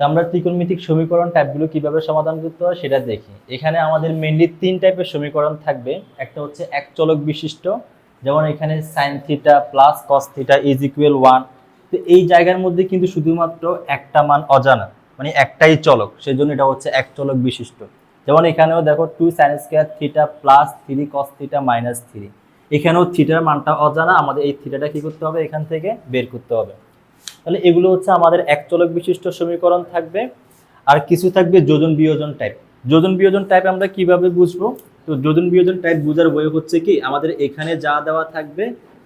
তো আমরা ত্রিকোণমিতিক সমীকরণ টাইপগুলো কীভাবে সমাধান করতে হয় সেটা দেখি। এখানে আমাদের মেনলি তিন টাইপের সমীকরণ থাকবে। একটা হচ্ছে এক চলক বিশিষ্ট, যেমন এখানে sine theta plus cos theta is equal one তো এই জায়গার মধ্যে কিন্তু শুধুমাত্র একটা মান অজানা মানে একটাই চলক সেই জন্য এটা হচ্ছে এক চলক বিশিষ্ট। যেমন এখানেও দেখো two sine square theta plus three cos theta minus three এখানেও থিটার মানটা অজানা, আমাদের এই থিটাটা কি করতে হবে? এখান থেকে বের করতে হবে। তাহলে এগুলো হচ্ছে আমাদের এক চলক বিশিষ্ট সমীকরণ থাকবে। আর কিছু থাকবে যোজন বিয়োজন টাইপ যোজন বিয়োজন টাইপ আমরা কীভাবে বুঝব? তো যোজন বিয়োজন টাইপ বোঝার বই হচ্ছে কি, আমাদের এখানে যা দেওয়া থাকবে,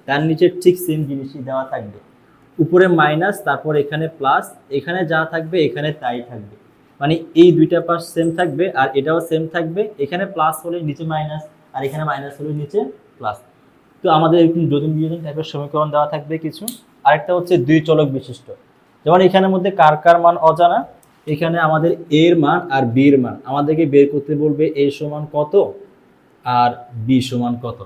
তার নিচে ঠিক সেম জিনিসই দেওয়া থাকবে। উপরে মাইনাস তারপর এখানে প্লাস এখানে যা থাকবে, এখানে তাই থাকবে। মানে এই দুইটা পাশ সেম থাকবে, আর এটাও সেম থাকবে। এখানে প্লাস হলে নিচে মাইনাস আর এখানে মাইনাস হলে নিচে প্লাস তো আমাদের এরকম যোজন বিয়োজন টাইপের সমীকরণ দেওয়া থাকবে কিছু। আরেকটা হচ্ছে দুই চলক বিশিষ্ট। যেমন এখানের মধ্যে কার কার মান অজানা, এখানে আমাদের এর মান আর বি এর মান। আমাদেরকে বের করতে বলবে এ সমান কত আর বি সমান কত।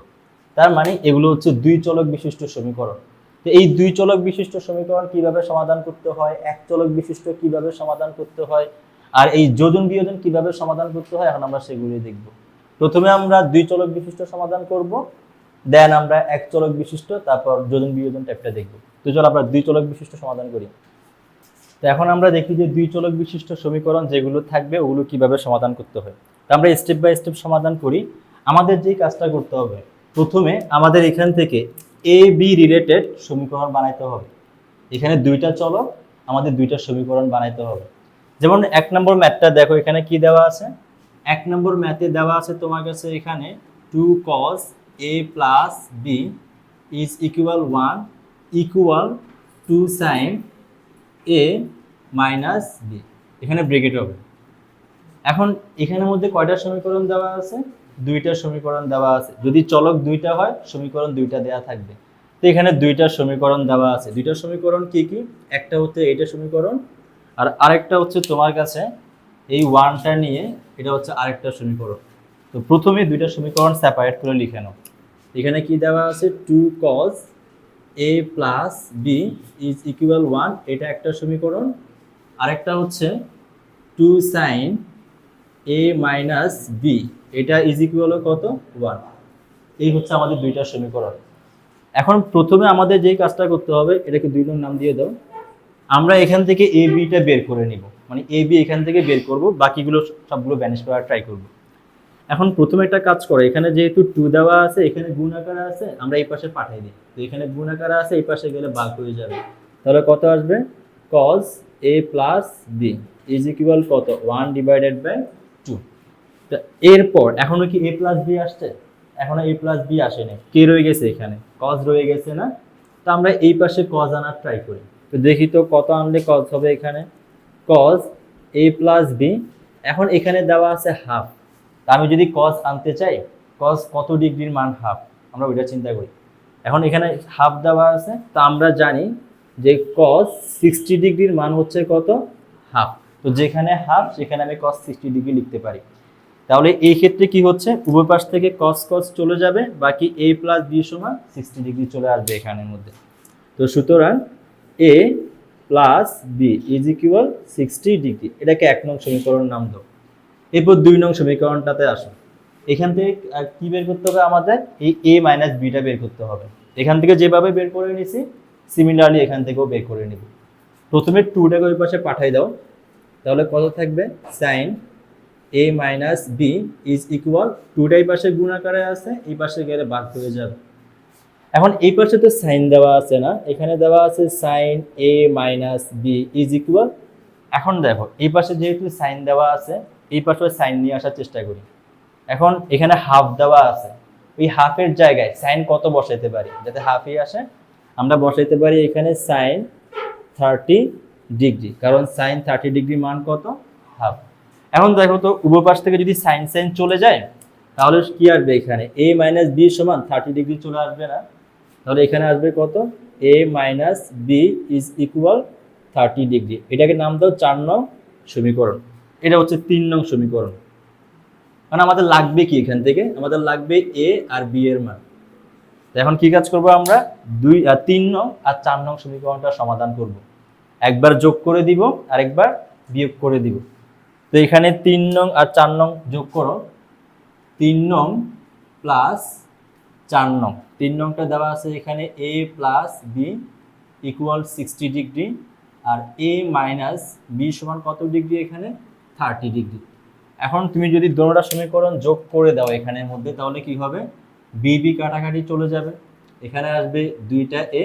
তার মানে এগুলো হচ্ছে দুই চলক বিশিষ্ট সমীকরণ। তো এই দুই চলক বিশিষ্ট সমীকরণ কীভাবে সমাধান করতে হয়, এক চলক বিশিষ্ট কীভাবে সমাধান করতে হয়, আর এই যোজন বিয়োজন কীভাবে সমাধান করতে হয়, এখন আমরা সেগুলি দেখব। প্রথমে আমরা দুই চলক বিশিষ্ট সমাধান করব, দেন আমরা এক চলক বিশিষ্ট, তারপর যোজন বিয়োজন টাইপটা দেখব। তো চলো আমরা দুই চলক বিশিষ্ট সমাধান করি। তো এখন আমরা দেখি যে দুই চলক বিশিষ্ট সমীকরণ যেগুলো থাকবে ওগুলো কীভাবে সমাধান করতে হয়। তো আমরা স্টেপ বাই স্টেপ সমাধান করি। আমাদের যেই কাজটা করতে হবে, প্রথমে আমাদের এখান থেকে এ বি রিলেটেড সমীকরণ বানাইতে হবে। এখানে দুইটা চলক, আমাদের দুইটা সমীকরণ বানাইতে হবে। যেমন এক নম্বর ম্যাথটা দেখো, এখানে কি দেওয়া আছে? এক নম্বর ম্যাথে দেওয়া আছে তোমার কাছে এখানে two cos A plus B is equal one equal two sine A minus B এখানে ব্রেকেট হবে। এখন এখানের মধ্যে কয়টা সমীকরণ দেওয়া আছে? দুইটা সমীকরণ দেওয়া আছে। যদি চলক দুইটা হয়, সমীকরণ দুইটা দেওয়া থাকবে। তো এখানে দুইটা সমীকরণ দেওয়া আছে। দুইটা সমীকরণ কি কি? একটা হচ্ছে এইটা সমীকরণ, আর আরেকটা হচ্ছে তোমার কাছে এই ওয়ানটা নিয়ে এটা হচ্ছে আরেকটা সমীকরণ। তো প্রথমে দুইটা সমীকরণ সেপারেট করে লিখে নাও। এখানে কি দেওয়া আছে? Two cos A plus B is equal one এটা একটা সমীকরণ। আরেকটা হচ্ছে two sine A minus B এটা ইজ ইকুয়াল কত? ওয়ান এই হচ্ছে আমাদের দুইটা সমীকরণ। এখন প্রথমে আমাদের যেই কাজটা করতে হবে, এটাকে দুই নাম দিয়ে দাও। আমরা এখান থেকে এ বিটা বের করে নিব। মানে এ বি এখান থেকে বের করব, বাকিগুলো সবগুলো ব্যানিশ করার ট্রাই করব। এখন প্রথমে একটা কাজ করো, এখানে যেহেতু টু দেওয়া আছে, এখানে গুণ আকারে আছে, আমরা এই পাশে পাঠিয়ে দিই। তো এখানে গুণ আকারে আছে, এই পাশে গেলে বাঘ হয়ে যাবে। তাহলে কত আসবে? Cos A plus B is equal কত? ওয়ান ডিভাইডেড বাই টু এরপর, এখনও কি এ প্লাস বি আসছে? এখনও এ প্লাস বি আসেনি। কে রয়ে গেছে এখানে? কজ রয়ে গেছে না? তো আমরা এই পাশে কজ আনার ট্রাই করি। তো দেখি তো কত আনলে কজ হবে এখানে? কজ এ প্লাস বি এখন এখানে দেওয়া আছে হাফ তা আমি যদি কস আনতে চাই কস কত ডিগ্রির মান হাফ আমরা ওইটা চিন্তা করি। এখন এখানে হাফ দেওয়া আছে, তা আমরা জানি যে কস সিক্সটি ডিগ্রির মান হচ্ছে কত? হাফ তো যেখানে হাফ সেখানে আমি কজ সিক্সটি ডিগ্রি লিখতে পারি। তাহলে এই ক্ষেত্রে কি হচ্ছে? উভয় পাশ থেকে কস কস চলে যাবে, বাকি এ প্লাস বি সমান সিক্সটি ডিগ্রি চলে আসবে এখানের মধ্যে। তো সুতরাং A plus B is equal sixty degree. এটাকে এক নং সমীকরণ নাম দাও। এরপর দুই নং সমীকরণটাতে আসো এখান থেকে কি বের করতে হবে আমাদের? এই এ মাইনাস বিটা বের করতে হবে। এখান থেকে যেভাবে বের করে নিছি সিমিলারলি এখান থেকেও বের করে নিব। প্রথমে টুটাকে ওই পাশে পাঠাই দাও। তাহলে কত থাকবে? Sine A minus B is equal টুটাই পাশে গুণ আকারে আছে, এই পাশে গেলে বাদ হয়ে যাবে। এখন এই পাশে তো সাইন দেওয়া আছে না, এখানে দেওয়া আছে sine A minus B is equal এখন দেখো, এই পাশে যেহেতু সাইন দেওয়া আছে এই পাশে সাইন নিয়ে আসার চেষ্টা করি। এখন এখানে হাফ দেওয়া আছে। ওই হাফের জায়গায় সাইন কত বসাইতে পারি? যাতে হাফই আসে। আমরা বসাইতে পারি এখানে সাইন থার্টি ডিগ্রি। কারণ সাইন থার্টি ডিগ্রি মান কত? হাফ। এখন দেখো তো উভয় পাশ থেকে যদি সাইন সাইন চলে যায়, তাহলে কি আসবে এখানে? এ মাইনাস বি সমান থার্টি ডিগ্রি চলে আসবে না। তাহলে এখানে আসবে কত? A minus B is equal thirty degree. এটাকে নাম দাও চার নং সমীকরণ। এটা হচ্ছে তিন নং সমীকরণ। মানে আমাদের লাগবে কি এখান থেকে? আমাদের লাগবে এ আর বি এর মান। এখন কি কাজ করব আমরা? দুই তিন নং আর চার নং সমীকরণটা সমাধান করব। একবার যোগ করে দিব আর একবার বিয়োগ করে দিব। তো এখানে তিন নং আর চার নং যোগ করো। তিন নং প্লাস চার নং। তিন নংটা দেওয়া আছে এখানে A plus B equal sixty degree R A minus B সমান কত ডিগ্রি এখানে? থার্টি ডিগ্রি এখন তুমি যদি দোনোটা সমীকরণ যোগ করে দাও এখানের মধ্যে, তাহলে কি হবে? বি বি কাটাকাটি চলে যাবে। এখানে আসবে দুইটা এ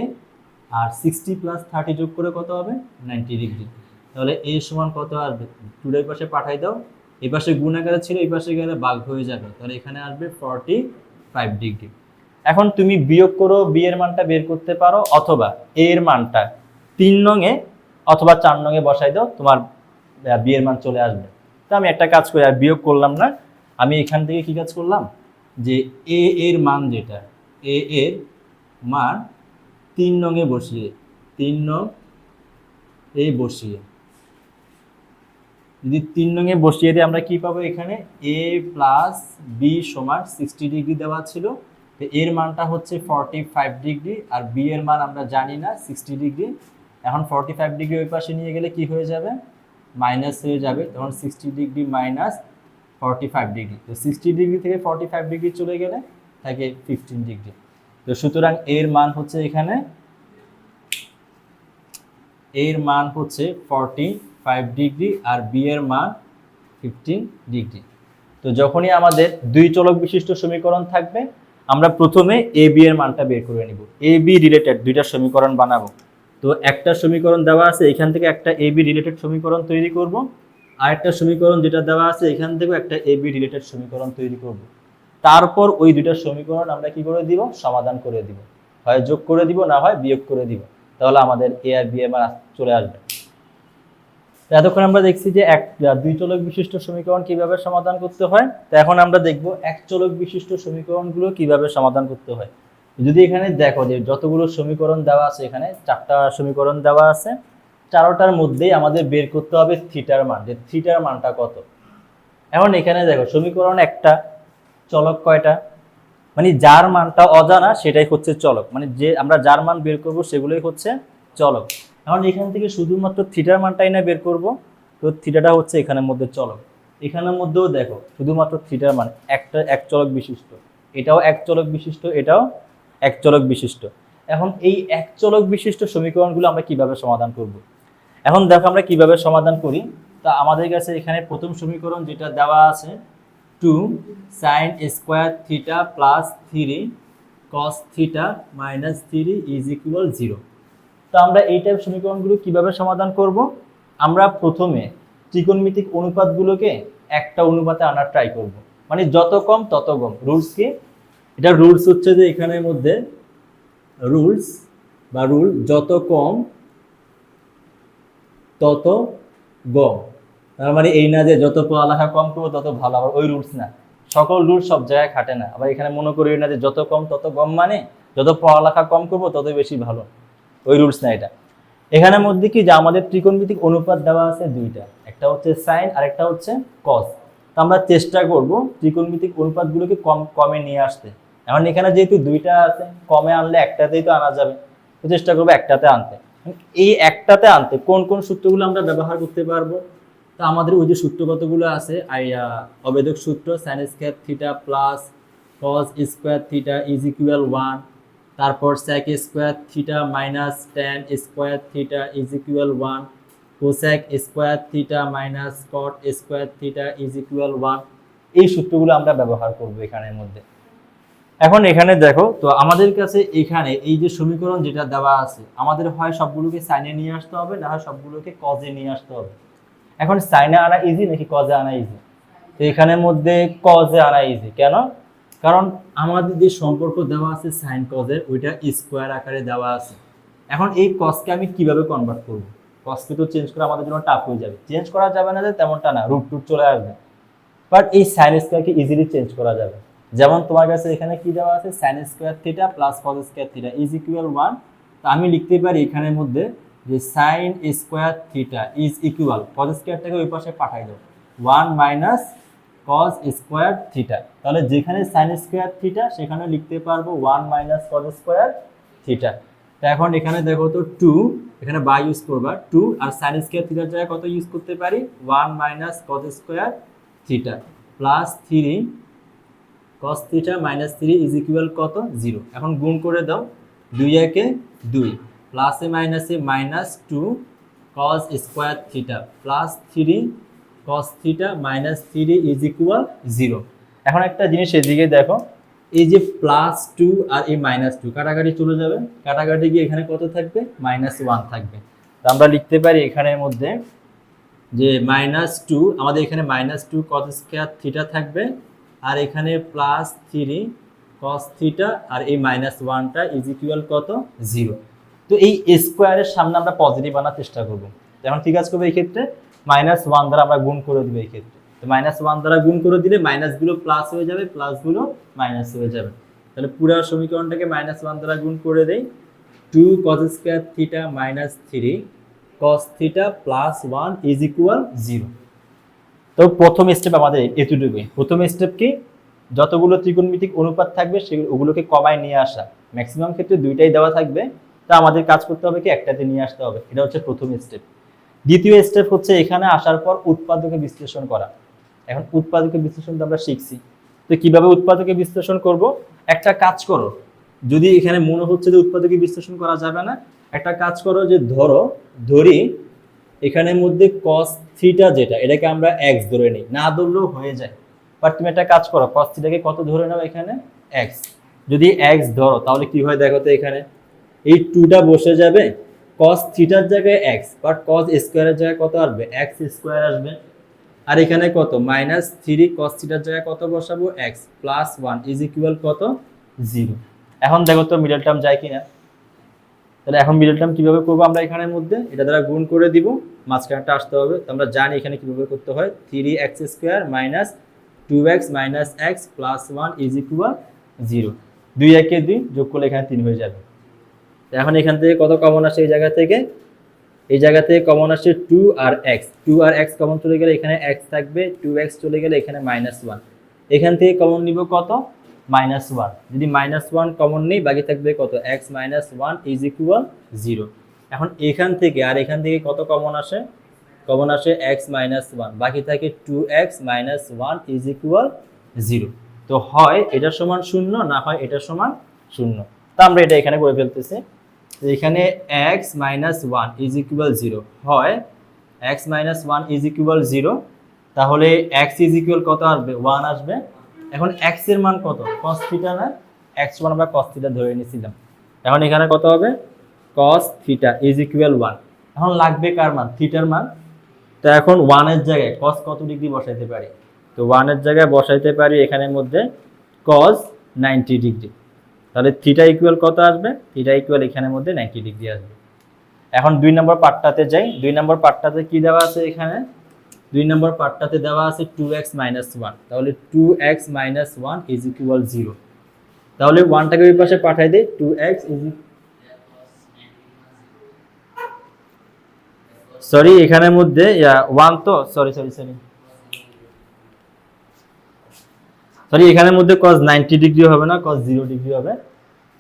আর সিক্সটি প্লাস থার্টি যোগ করে কত হবে? নাইনটি ডিগ্রি তাহলে এ সমান কত আসবে? টুডের পাশে পাঠাই দাও। এই পাশে গুণ আকারে ছিল, এই পাশে গেলে বাঘ হয়ে যাবে। তাহলে এখানে আসবে ফর্টি ফাইভ ডিগ্রি এখন তুমি বিয়োগ করো বি এর মানটা বের করতে পারো, অথবা এ এর মানটা তিন নঙে অথবা চার নঙে বসাই দাও। তোমার বি এর মান চলে আসবে। তো আমি একটা কাজ করি, আর বিয়োগ করলাম না। আমি এখান থেকে কি কাজ করলাম? যে এ এর মান যেটা, এ এর মান তিন নঙে বসিয়ে, তিন নং এ বসিয়ে। যদি তিন নঙে বসিয়ে দিই আমরা কি পাবো এখানে? এ প্লাস বি সমান সিক্সটি ডিগ্রি দেওয়া ছিল। তো এর মানটা হচ্ছে ফর্টি ফাইভ ডিগ্রি, আর বি এর মান আমরা জানি না সিক্সটি ডিগ্রি। এখন ফর্টি ফাইভ ডিগ্রি ওই পাশে নিয়ে গেলে কি হয়ে যাবে? মাইনাস হয়ে যাবে, তখন sixty degree minus forty five degree তো সিক্সটি ডিগ্রি থেকে ফর্টি ফাইভ ডিগ্রি চলে গেলে থাকে ফিফটিন ডিগ্রি তো সুতরাং এর মান হচ্ছে এখানে, এর মান হচ্ছে ফর্টি ফাইভ ডিগ্রি আর বি এর মান ফিফটিন ডিগ্রি তো যখনই আমাদের দুই চলক বিশিষ্ট সমীকরণ থাকবে, আমরা প্রথমে এ বি এর মানটা বের করে নিব। এ বি রিলেটেড দুইটা সমীকরণ বানাবো। তো একটা সমীকরণ দেওয়া আছে, এখান থেকে একটা এ বি রিলেটেড সমীকরণ তৈরি করব। আর একটা সমীকরণ যেটা দেওয়া আছে, এখান থেকেও একটা এ বি রিলেটেড সমীকরণ তৈরি করব। তারপর ওই দুইটা সমীকরণ আমরা কি করে দিব? সমাধান করে দিব। হয় যোগ করে দিব, না হয় বিয়োগ করে দিব। তাহলে আমাদের এ আর বি আস- চলে আসবে। এতক্ষণ আমরা দেখছি যে এক দুই চলক বিশিষ্ট সমীকরণ কীভাবে সমাধান করতে হয়। তো এখন আমরা দেখব এক চলক বিশিষ্ট সমীকরণগুলো কীভাবে সমাধান করতে হয়। যদি এখানে দেখো যে যতগুলো সমীকরণ দেওয়া আছে এখানে, চারটা সমীকরণ দেওয়া আছে, চারোটার মধ্যেই আমাদের বের করতে হবে থিটার মান, যে থিটার মানটা কত। এখন এখানে দেখো, সমীকরণ একটা, চলক কয়টা? মানে যার মানটা অজানা সেটাই হচ্ছে চলক মানে যে আমরা যার মান বের করব সেগুলোই হচ্ছে চলক। এখন এখান থেকে শুধুমাত্র থিটার মানটাই না বের করব, তো থিটাটা হচ্ছে এখানের মধ্যে চলক। এখানের মধ্যেও দেখো, শুধুমাত্র থিটার মান, একটা, এক চলক বিশিষ্ট, এটাও এক চলক বিশিষ্ট, এটাও এক চলক বিশিষ্ট। এখন এই এক চলক বিশিষ্ট সমীকরণগুলো আমরা কীভাবে সমাধান করব? এখন দেখো আমরা কীভাবে সমাধান করি? তা আমাদের কাছে এখানে প্রথম সমীকরণ যেটা দেওয়া আছে two sine square theta plus three cos theta minus three is equal zero তো আমরা এই টাইপ সমীকরণগুলো কীভাবে সমাধান করব? আমরা প্রথমে ত্রিকোণমিতিক অনুপাতগুলোকে একটা অনুপাতে আনার ট্রাই করব। মানে যত কম তত কম রুলস কি? এটা রুলস হচ্ছে যে এখানের মধ্যে রুলস বা রুল যত কম, তত গম। তার মানে এই না যে যত পড়ালেখা কম করব, তত ভালো। আবার ওই রুলস না। সকল রুলস সব জায়গায় খাটে না। আবার এখানে মনে করি না যে যত কম, তত গম মানে যত পড়ালেখা কম করব, তত বেশি ভালো। ওই রুলস না এটা। এখানের মধ্যে কি যে আমাদের ত্রিকোণমিতিক অনুপাত দেওয়া আছে দুইটা। একটা হচ্ছে সাইন আর একটা হচ্ছে কস তো আমরা চেষ্টা করব ত্রিকোণমিতিক অনুপাতগুলোকে কম, কমে নিয়ে আসতে। এখন এখানে যেহেতু দুইটা আছে, কমে আনলে একটাতেই তো আনা যাবে। তো চেষ্টা করব একটাতে আনতে। এই একটাতে আনতে, কোন কোন সূত্রগুলো আমরা ব্যবহার করতে পারব? তো আমাদের ওই যে সূত্র কতগুলো আছে অবেদক সূত্র, sine square theta plus cos square theta is equal one, তারপর sec square theta minus tan square theta is equal one cosec square theta minus cot square theta is equal one. এই সূত্রগুলো আমরা ব্যবহার করব এখানের মধ্যে। এখন এখানে দেখো, তো আমাদের কাছে এখানে এই যে সমীকরণ যেটা দেওয়া আছে, আমাদের হয় সবগুলোকে সাইনে নিয়ে আসতে হবে, না হয় সবগুলোকে কজে নিয়ে আসতে হবে। এখন সাইনে আনা ইজি নাকি কজে আনা ইজি তো এখানের মধ্যে কজে আনা ইজি কেন? কারণ আমাদের যে সম্পর্ক দেওয়া আছে সাইন কজের ওইটা স্কোয়ার আকারে দেওয়া আছে। এখন এই কজকে আমি কীভাবে কনভার্ট করব? কজকে তো চেঞ্জ করা আমাদের জন্য টাফ হয়ে যাবে। চেঞ্জ করা যাবে না যে তেমনটা না রুট টুট চলে আসবে। বাট এই সাইন স্কোয়ারকে ইজিলি চেঞ্জ করা যাবে। যেমন তোমার কাছে এখানে কি দেওয়া আছে? Sine square theta plus cos square theta is equal one তো আমি লিখতে পারি এখানের মধ্যে যে sine square theta is equal cos স্কোয়ারটাকে ওই পাশে পাঠাই দাও। One minus cos square theta তাহলে যেখানে সাইন স্কোয়ার থিটা সেখানে লিখতে পারব one minus cos square theta তো এখন এখানে দেখো তো টু এখানে বাই ইউজ করবা। টু আর সাইন স্কোয়ার থিটার জায়গায় কত ইউজ করতে পারি? One minus cos square theta plus three cos theta minus three is equal কত? জিরো এখন গুণ করে দাও দুই একে দুই প্লাসে মাইনাসে minus two cos square theta plus three cos theta minus three is equal zero এখন একটা জিনিস এদিকে দেখো, এই যে প্লাস টু আর এই মাইনাস টু কাটাকাটি চলে যাবে। কাটাকাটি গিয়ে এখানে কত থাকবে? মাইনাস ওয়ান থাকবে। তো আমরা লিখতে পারি এখানের মধ্যে যে মাইনাস টু আমাদের এখানে minus two cos square theta থাকবে। আর এখানে প্লাস থ্রি কস থিটা আর এই মাইনাস ওয়ানটা ইজ ইকুয়াল কত? জিরো তো এই স্কোয়ারের সামনে আমরা পজিটিভ আনার চেষ্টা করব। এখন ঠিক আছে করব এই ক্ষেত্রে? মাইনাস ওয়ান দ্বারা আমরা গুণ করে দেবো এই ক্ষেত্রে। তো মাইনাস ওয়ান দ্বারা গুণ করে দিলে মাইনাসগুলো প্লাস হয়ে যাবে প্লাসগুলো মাইনাস হয়ে যাবে। তাহলে পুরো সমীকরণটাকে মাইনাস ওয়ান দ্বারা গুণ করে দেই। Two cos square theta minus three cos theta plus one is equal zero তো প্রথম স্টেপ আমাদের এতটুকুই। প্রথম স্টেপ কি? যতগুলো ত্রিকোণমিতিক অনুপাত থাকবে সেগুলো ওগুলোকে কমায় নিয়ে আসা। ম্যাক্সিমাম ক্ষেত্রে দুইটাই দেওয়া থাকবে। তা আমাদের কাজ করতে হবে কি? একটাতে নিয়ে আসতে হবে। এটা হচ্ছে প্রথম স্টেপ দ্বিতীয় স্টেপ হচ্ছে এখানে আসার পর উৎপাদকে বিশ্লেষণ করা। এখন উৎপাদকে বিশ্লেষণ তো আমরা শিখছি। তো কীভাবে উৎপাদকে বিশ্লেষণ করব? একটা কাজ করো। যদি এখানে মনে হচ্ছে যে উৎপাদকে বিশ্লেষণ করা যাবে না, একটা কাজ করো যে ধরো, ধরি এখানের মধ্যে কস থিটা যেটা, এটাকে আমরা এক্স ধরে নিই। না ধরলেও হয়ে যায়। বাট তুমি একটা কাজ করো কস থিটাকে কত ধরে নাও এখানে? এক্স যদি এক্স ধরো, তাহলে কি হয় দেখো তো এখানে? এই টুটা বসে যাবে কস থিটার জায়গায় এক্স বাট কস স্কোয়ারের জায়গায় কত আসবে? এক্স স্কোয়ার আসবে। আর এখানে কত? মাইনাস থ্রি কস থিটার জায়গায় কত বসাবো? X plus one is equal কত? জিরো এখন দেখো তো মিডল টার্ম যায় কিনা। তাহলে এখন মিডল টার্ম কীভাবে করব আমরা এখানের মধ্যে? এটা দ্বারা গুণ করে দিব, মাঝখানটা আসতে হবে। তো আমরা জানি এখানে কীভাবে করতে হয়। Three X square minus two X minus X plus one is equal zero দুই একে দুই যোগ করলে এখানে তিন হয়ে যাবে। এখন এখান থেকে কত কমন আসে এই জায়গা থেকে? এই জায়গা থেকে কমন আসে টু আর এক্স টু আর এক্স কমন চলে গেলে এখানে এক্স থাকবে টু এক্স চলে গেলে এখানে মাইনাস ওয়ান এখান থেকে কমন নিব কত? মাইনাস ওয়ান যদি মাইনাস ওয়ান কমন নেই, বাকি থাকবে কত? X minus one is equal zero এখন এখান থেকে, আর এখান থেকে কত কমন আসে? কমন আসে এক্স মাইনাস ওয়ান বাকি থাকে two X minus one is equal zero তো হয় এটা সমান শূন্য, না হয় এটা সমান শূন্য। তা আমরা এটা এখানে করে ফেলতেছি। এখানে X minus one is equal zero হয় X minus one is equal zero তাহলে এক্স ইজ ইকুয়াল কত আসবে? ওয়ান আসবে। এখন এক্সের মান কত? কস থিটা না এক্স আমরা কস থিটা ধরে নিয়েছিলাম। এখন এখানে কত হবে? কস থিটা ইজ ওয়ান এখন লাগবে কার মান? থিটার মান। তো এখন ওয়ানের জায়গায় কস কত ডিগ্রি বসাইতে পারি? তো ওয়ানের জায়গায় বসাইতে পারি এখানের মধ্যে কস নাইনটি ডিগ্রি তাহলে থিটা ইকুয়াল কত আসবে? থিটা ইকুয়াল এখানের মধ্যে নাইনটি ডিগ্রি আসবে। এখন দুই নম্বর পার্টটাতে যাই। দুই নম্বর পার্টটাতে কি দেওয়া আছে এখানে? দুই নম্বর পার্টটাতে দেওয়া আছে টু এক্স মাইনাস ওয়ান তাহলে two X minus one is equal zero তাহলে ওয়ানটাকে ওই পাশে পাঠাই দিই টু এক্স ইজ সরি এখানের মধ্যে ওয়ান তো? সরি সরি সরি সরি এখানের মধ্যে কজ নাইনটি ডিগ্রি হবে না কজ জিরো ডিগ্রি হবে।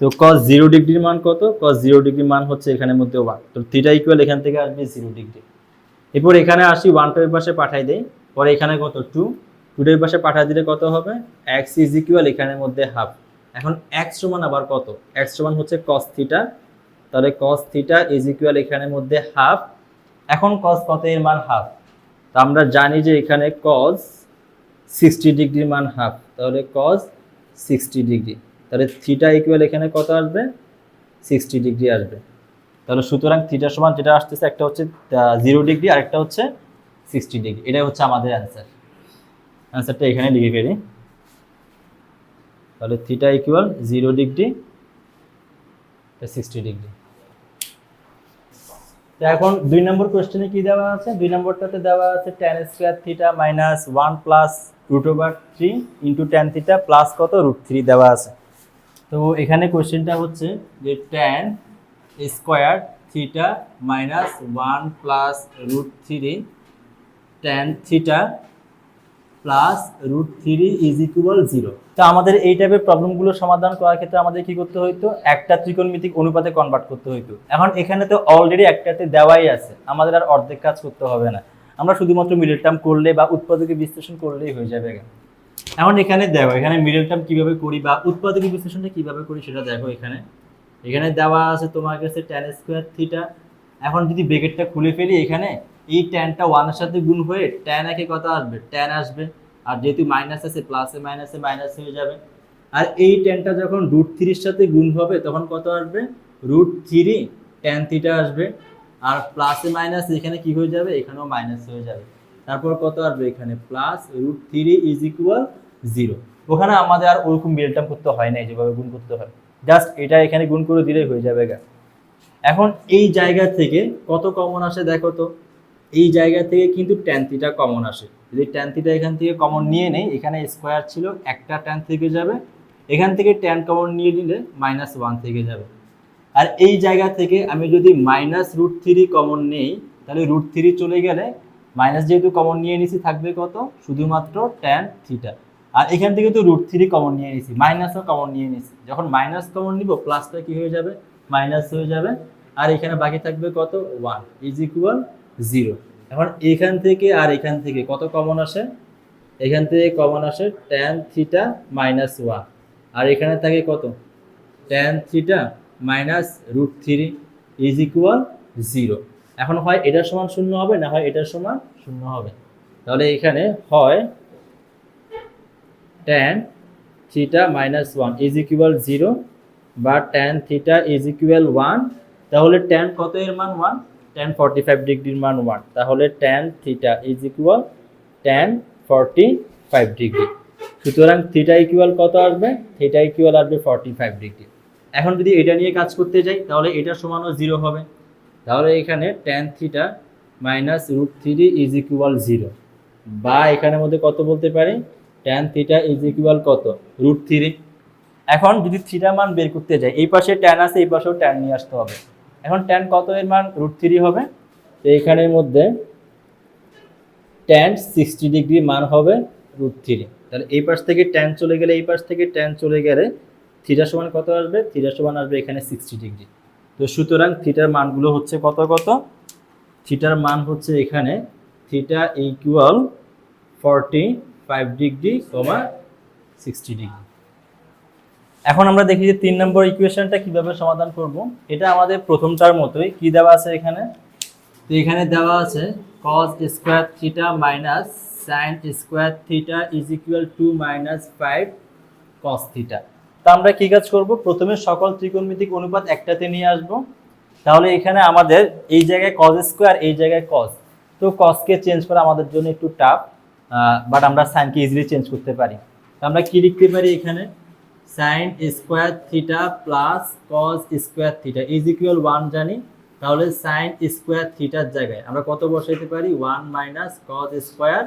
তো কজ জিরো ডিগ্রির মান কত? কজ জিরো ডিগ্রির মান হচ্ছে এখানের মধ্যে ওয়ান তো থিটা ইকুয়াল এখান থেকে আসবে জিরো ডিগ্রি এরপর এখানে আসি ওয়ান টু এর পাশে পাঠাই দেই। পরে এখানে কত? টু টু এর পাশে পাঠাই দিলে কত হবে? এক্স ইজ ইকুয়াল এখানের মধ্যে হাফ এখন এক্স সমান আবার কত? এক্স সমান হচ্ছে কস থিটা তাহলে কস থিটা ইজ ইকুয়াল এখানের মধ্যে হাফ এখন কস কত এর মান হাফ তা আমরা জানি যে এখানে কস সিক্সটি ডিগ্রির মান হাফ তাহলে কস সিক্সটি ডিগ্রি তাহলে থিটা ইকুয়াল এখানে কত আসবে? সিক্সটি ডিগ্রি আসবে। তাহলে সুতরাং থিটার সমান যেটা আসতেছে, একটা হচ্ছে জিরো ডিগ্রি আর একটা হচ্ছে সিক্সটি ডিগ্রি এটাই হচ্ছে আমাদের অ্যান্সার অ্যান্সারটা এখানে লিখে ফেলি। তাহলে theta equal zero degree sixty degree এখন দুই নম্বর কোয়েশ্চেনে কি দেওয়া আছে? দুই নম্বরটাতে দেওয়া আছে tan square theta minus one plus root over three into tan theta plus কত? রুট থ্রি দেওয়া আছে। তো এখানে কোয়েশ্চেনটা হচ্ছে যে tan square, theta minus one plus root three tan theta plus root three is equal zero. তো আমাদের এই টাইপের প্রবলেমগুলো সমাধান করার ক্ষেত্রে আমাদের কি করতে হইতো? একটা ত্রিকোণমিতিক অনুপাতে কনভার্ট করতে হইতো। এখন এখানে তো অলরেডি একটাতে দেওয়াই আছে। আমাদের আর অর্ধেক কাজ করতে হবে না। আমরা শুধুমাত্র মিডল টার্ম করলে বা উৎপাদকে বিশ্লেষণ করলেই হয়ে যাবে এখন। এখানে দেখো, এখানে মিডল টার্ম কীভাবে করি বা উৎপাদক বিশ্লেষণটা কীভাবে করি সেটা দেখো এখানে। এখানে দেওয়া আছে তোমার কাছে ট্যান স্কোয়ার থিটা এখন যদি ব্রেকেটটা খুলে ফেলি এখানে, এই ট্যানটা ওয়ানের সাথে গুণ হয়ে ট্যান একে কত আসবে? ট্যান আসবে। আর যেহেতু মাইনাস আছে প্লাসে মাইনাসে মাইনাস হয়ে যাবে। আর এই ট্যানটা যখন রুট থ্রির সাথে গুণ হবে, তখন কত আসবে? রুট থ্রি ট্যান থিটা আসবে। আর প্লাসে মাইনাস এখানে কি হয়ে যাবে? এখানেও মাইনাস হয়ে যাবে। তারপর কত আসবে এখানে? Plus root three is equal zero ওখানে আমাদের আর ওরকম মিলটাম করতে হয় না যেভাবে গুণ করতে হয়। জাস্ট এটা এখানে গুণ করে দিলেই হয়ে যাবে গা। এখন এই জায়গা থেকে কত কমন আসে দেখো তো? এই জায়গা থেকে কিন্তু ট্যান থিটা কমন আসে। যদি ট্যান থিটা এখান থেকে কমন নিয়ে নেই, এখানে স্কোয়ার ছিল, একটা ট্যান থেকে যাবে। এখান থেকে ট্যান কমন নিয়ে নিলে মাইনাস ওয়ান থেকে যাবে। আর এই জায়গা থেকে আমি যদি মাইনাস রুট থ্রি কমন নেই, তাহলে রুট থ্রি চলে গেলে মাইনাস যেহেতু কমন নিয়ে নিছি, থাকবে কত? শুধুমাত্র ট্যান থিটা আর এখান থেকে তো রুট থ্রি কমন নিয়ে নিছি মাইনাসও কমন নিয়ে নিছি। যখন মাইনাস কমন নিব প্লাসটা কি হয়ে যাবে? মাইনাস হয়ে যাবে। আর এখানে বাকি থাকবে কত? ওয়ান ইজ ইকুয়াল জিরো এখন এখান থেকে আর এখান থেকে কত কমন আসে? এখান থেকে কমন আসে ট্যান থিটা মাইনাস ওয়ান আর এখানে থাকে কত? Tan theta minus root three is equal zero এখন হয় এটার সমান শূন্য হবে, না হয় এটার সমান শূন্য হবে। তাহলে এখানে হয় tan theta minus one is equal zero বা tan theta is equal one তাহলে ট্যান কত এর মান ওয়ান ট্যান ফর্টি ফাইভ ডিগ্রির মান ওয়ান তাহলে tan theta is equal tan forty five degree সুতরাং থিটা ইকুয়াল কত আসবে? থিটা ইকুয়াল আসবে ফর্টি ফাইভ ডিগ্রি এখন যদি এটা নিয়ে কাজ করতে যাই, তাহলে এটা সমানও জিরো হবে। তাহলে এখানে tan theta minus root three is equal zero বা এখানের মধ্যে কত বলতে পারি? ট্যান থিটা ইজ ইকুয়াল কত? রুট থ্রি এখন যদি থিটা মান বের করতে যাই, এই পাশে ট্যান আছে, এই পাশেও ট্যান নিয়ে আসতে হবে। এখন ট্যান কত এর মান? রুট থ্রি হবে। তো এইখানের মধ্যে ট্যান সিক্সটি ডিগ্রি মান হবে রুট থ্রি তাহলে এই পাশ থেকে ট্যান চলে গেলে, এই পাশ থেকে ট্যান চলে গেলে থিটা সমান কত আসবে? থিটা সমান আসবে এখানে সিক্সটি ডিগ্রি তো সুতরাং থিটার মানগুলো হচ্ছে কত কত? থিটার মান হচ্ছে এখানে theta equal forty five degree comma sixty degree এখন আমরা দেখি যে তিন নম্বর ইকুয়েশনটা কীভাবে সমাধান করব। এটা আমাদের প্রথমটার মতোই। কি দেওয়া আছে এখানে? তো এখানে দেওয়া আছে cos square theta minus sine square theta is equal two minus five cos theta তা আমরা কি কাজ করব? প্রথমে সকল ত্রিকোণমিতিক অনুপাত একটাতে নিয়ে আসব। তাহলে এখানে আমাদের এই জায়গায় cos স্কোয়ার এই জায়গায় cos তো cosকে চেঞ্জ করা আমাদের জন্য একটু টাফ বাট আমরা সাইনকে ইজিলি চেঞ্জ করতে পারি। আমরা কি লিখতে পারি এখানে? Sine square theta plus cos square theta is equal one জানি? তাহলে সাইন স্কোয়ার থিটার জায়গায় আমরা কত বসাইতে পারি? One minus cos square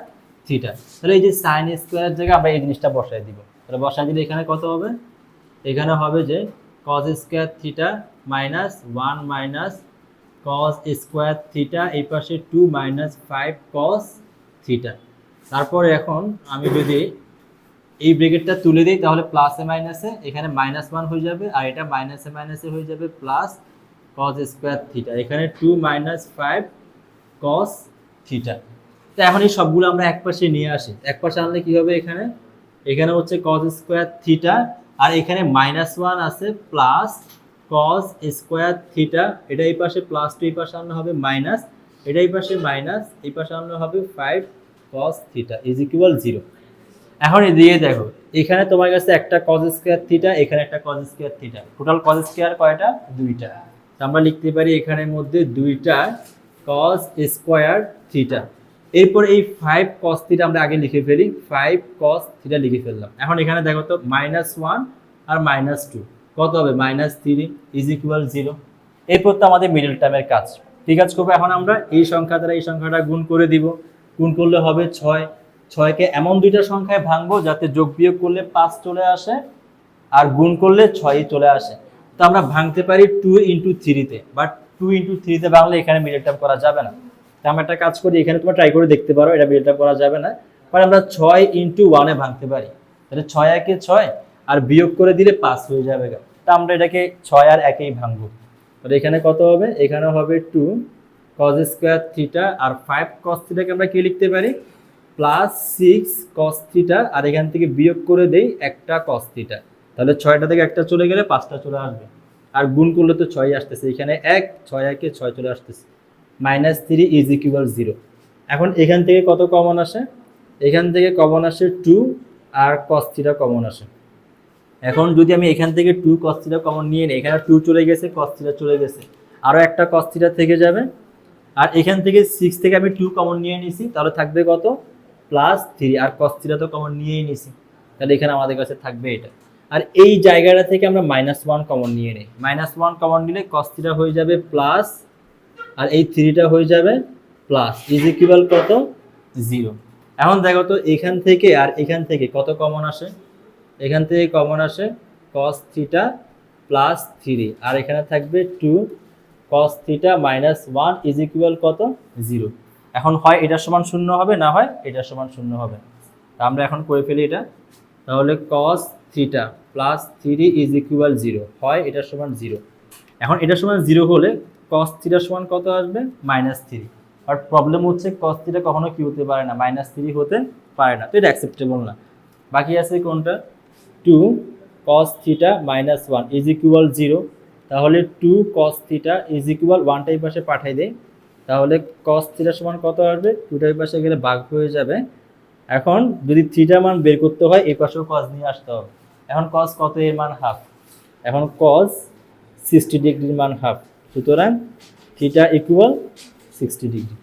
theta তাহলে এই যে সাইন স্কোয়ার জায়গায় আমরা এই জিনিসটা বসাই দিব। তাহলে বসাই দিলে এখানে কত হবে? এখানে হবে যে cos square theta minus one minus cos square theta এই পাশে two minus five cos theta তারপর এখন আমি যদি এই ব্রেকেটটা তুলে দিই, তাহলে প্লাসে মাইনাসে এখানে মাইনাস ওয়ান হয়ে যাবে, আর এটা মাইনাসে মাইনাসে হয়ে যাবে প্লাস কস স্কোয়ার থিটা এখানে two minus five cos theta তো এখন এই সবগুলো আমরা এক পাশে নিয়ে আসি। এক পাশে আনলে কি হবে এখানে? এখানে হচ্ছে কস স্কোয়ার থিটা আর এখানে মাইনাস ওয়ান আছে প্লাস কস স্কোয়ার থিটা এটা এই পাশে প্লাস টু এই পাশে আনলে হবে মাইনাস এটা এই পাশে মাইনাস এই পাশে আনলে হবে five cos theta is equal zero এখন দিয়ে দেখো, এখানে তোমার কাছে একটা কজ স্কোয়ার থিটা এখানে একটা cos square theta total cos square কয়টা? দুইটা। আমরা লিখতে পারি এখানের মধ্যে দুইটা কজ স্কোয়ার থিটা এরপর এই ফাইভ কস থিটা আমরা আগে লিখে ফেলি। ফাইভ কস থিটা লিখে ফেললাম। এখন এখানে দেখো তো মাইনাস ওয়ান আর মাইনাস টু কত হবে? Minus three is equal zero এরপর তো আমাদের মিডল টার্মের কাজ। ঠিক আছে করব এখন আমরা এই সংখ্যা দ্বারা এই সংখ্যাটা গুণ করে দিব। গুণ করলে হবে ছয়। ছয়কে এমন দুইটা সংখ্যায় ভাঙবো যাতে যোগ বিয়োগ করলে পাঁচ চলে আসে আর গুণ করলে ছয়ই চলে আসে। তো আমরা ভাঙতে পারি টু ইন্টু থ্রিতে বাট টু ইন্টু থ্রিতে ভাঙলে এখানে মিডল টার্ম করা যাবে না। তো আমরা একটা কাজ করি, এখানে তোমরা ট্রাই করে দেখতে পারো, এটা মিডল টার্ম করা যাবে না। মানে আমরা ছয় ইন্টু ওয়ানে ভাঙতে পারি। তাহলে ছয় একে ছয় আর বিয়োগ করে দিলে পাঁচ হয়ে যাবে। তা আমরা এটাকে ছয় আর একেই ভাঙবো। তাহলে এখানে কত হবে? এখানে হবে টু কজ স্কোয়ার থিটা আর ফাইভ কস থিটাকে আমরা কি লিখতে পারি? প্লাস সিক্স কস থিটা আর এখান থেকে বিয়োগ করে দেই একটা কস থিটা তাহলে ছয়টা থেকে একটা চলে গেলে পাঁচটা চলে আসবে। আর গুণ করলে তো ছয় আসতেছে। এখানে এক, ছয় একে ছয় চলে আসতেছে। Minus three is equal zero এখন এখান থেকে কত কমন আসে? এখান থেকে কমন আসে টু আর কস থিটা কমন আসে। এখন যদি আমি এখান থেকে টু কস থিটা কমন নিয়ে নিই, এখানে টু চলে গেছে কস থিটা চলে গেছে। আরও একটা কস থিটা থেকে যাবে। আর এখান থেকে সিক্স থেকে আমি টু কমন নিয়ে নিছি, তাহলে থাকবে কত? প্লাস থ্রি আর কস থ্রিটা তো কমন নিয়েই নিছি। তাহলে এখানে আমাদের কাছে থাকবে এটা। আর এই জায়গাটা থেকে আমরা মাইনাস ওয়ান কমন নিয়ে নিই। মাইনাস ওয়ান কমন নিলে কস থিটা হয়ে যাবে প্লাস আর এই থ্রিটা হয়ে যাবে প্লাস ইজ ইকুয়াল কত? জিরো এখন দেখো তো এখান থেকে আর এখান থেকে কত কমন আসে? এখান থেকে কমন আসে কস থ্রিটা প্লাস থ্রি আর এখানে থাকবে two cos theta minus one is equal কত? জিরো এখন হয় এটার সমান শূন্য হবে, না হয় এটার সমান শূন্য হবে। তা আমরা এখন করে ফেলি এটা। তাহলে cos theta plus three is equal zero হয় এটার সমান জিরো এখন এটার সমান জিরো হলে কস থিটার সমান কত আসবে? মাইনাস থ্রি আর প্রবলেম হচ্ছে কস থিটা কখনো কি হতে পারে না মাইনাস থ্রি হতে পারে না। তো এটা অ্যাকসেপ্টেবল না। বাকি আছে কোনটা? Two cos theta minus one is equal zero তাহলে two cos theta is equal ওয়ানটা টাইপ পাশে পাঠাই দেয় তাহলে কস থিটার সমান কত আসবে? টুটা টাইপ পাশে গেলে বাঘ হয়ে যাবে। এখন যদি থিটা মান বের করতে হয় এ পাশেও কস নিয়ে আসতে হবে। এখন কস কত এর মান হাফ এখন কস সিক্সটি ডিগ্রির মান হাফ সুতরাং থিটা ইকুয়াল সিক্সটি ডিগ্রি